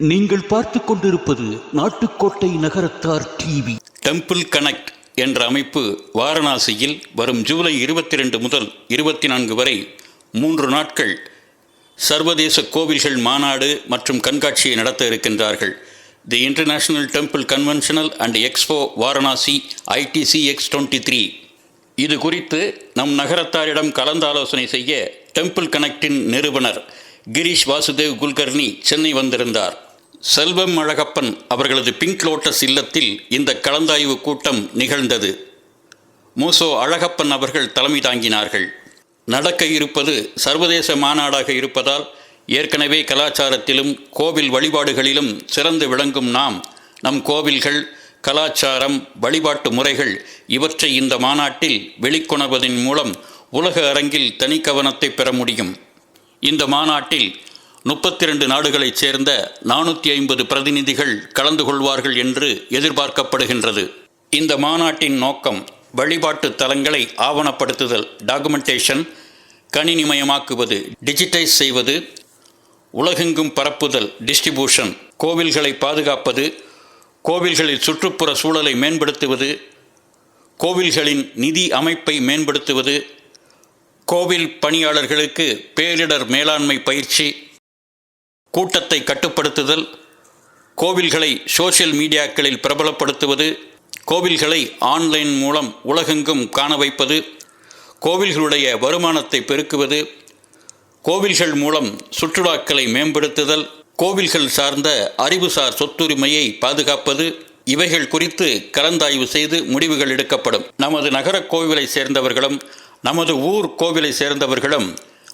நீங்கள் பார்த்து கொண்டிருப்பது Nattukottai Nagarathar TV. Temple connect என்ற அமைப்பு வாரணாசியில் வரும் ஜூலை இருபத்தி ரெண்டு முதல் இருபத்தி நான்கு வரை மூன்று நாட்கள் சர்வதேச கோவில்கள் மாநாடு மற்றும் கண்காட்சியை நடத்த இருக்கின்றார்கள். The international temple conventional and expo Varanasi ITC X twenty three இது குறித்து நம் நகரத்தாரிடம் கலந்தாலோசனை செய்ய டெம்பிள் கனெக்டின் நிறுவனர் கிரீஷ் வாசுதேவ் குல்கர்னி சென்னை வந்திருந்தார். செல்வம் அழகப்பன் அவர்களது பிங்க் லோட்டஸ் இல்லத்தில் இந்த கலந்தாய்வு கூட்டம் நிகழ்ந்தது. மூசோ அழகப்பன் அவர்கள் தலைமை தாங்கினார்கள். நடக்க இருப்பது சர்வதேச மாநாடாக இருப்பதால் ஏற்கனவே கலாச்சாரத்திலும் கோவில் வழிபாடுகளிலும் சிறந்து விளங்கும் நாம் நம் கோவில்கள் கலாச்சாரம் வழிபாட்டு முறைகள் இவற்றை இந்த மாநாட்டில் வெளிக்கொணர்வதன் மூலம் உலக அரங்கில் தனி கவனத்தை பெற முடியும். இந்த மாநாட்டில் முப்பத்தி ரெண்டு நாடுகளைச் சேர்ந்த நானூற்றி ஐம்பது பிரதிநிதிகள் கலந்து கொள்வார்கள் என்று எதிர்பார்க்கப்படுகின்றது. இந்த மாநாட்டின் நோக்கம் வழிபாட்டு தலங்களை ஆவணப்படுத்துதல் டாக்குமெண்டேஷன் கணினிமயமாக்குவது டிஜிட்டைஸ் செய்வது உலகெங்கும் பரப்புதல் டிஸ்ட்ரிபியூஷன் கோவில்களை பாதுகாப்பது கோவில்களில் சுற்றுப்புற சூழலை மேம்படுத்துவது கோவில்களின் நிதி அமைப்பை மேம்படுத்துவது கோவில் பணியாளர்களுக்கு பேரிடர் மேலாண்மை பயிற்சி கூட்டத்தை கட்டுப்படுத்துதல் கோவில்களை சோஷியல் மீடியாக்களில் பிரபலப்படுத்துவது கோவில்களை ஆன்லைன் மூலம் உலகெங்கும் காண வைப்பது கோவில்களுடைய வருமானத்தை பெருக்குவது கோவில்கள் மூலம் சுற்றுலாக்களை மேம்படுத்துதல் கோவில்கள் சார்ந்த அறிவுசார் சொத்துரிமையை பாதுகாப்பது இவைகள் குறித்து கலந்தாய்வு செய்து முடிவுகள் எடுக்கப்படும். நமது நகர கோவிலை சேர்ந்தவர்களும் நமது ஊர் கோவிலை சேர்ந்தவர்களும்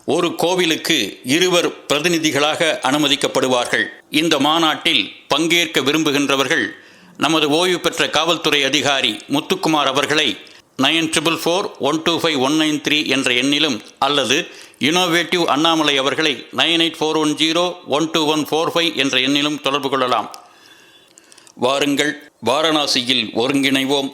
ஒரு கோவிலுக்கு இருவர் பிரதிநிதிகளாக அனுமதிக்கப்படுவார்கள். இந்த மாநாட்டில் பங்கேற்க விரும்புகின்றவர்கள் நமது ஓய்வு பெற்ற காவல்துறை அதிகாரி முத்துக்குமார் அவர்களை nine triple four one two five one nine three என்ற எண்ணிலும் அல்லது இனோவேட்டிவ் அண்ணாமலை அவர்களை nine eight four one zero one two one four five என்ற எண்ணிலும் தொடர்பு கொள்ளலாம். வாருங்கள் வாரணாசியில் ஒருங்கிணைவோம்.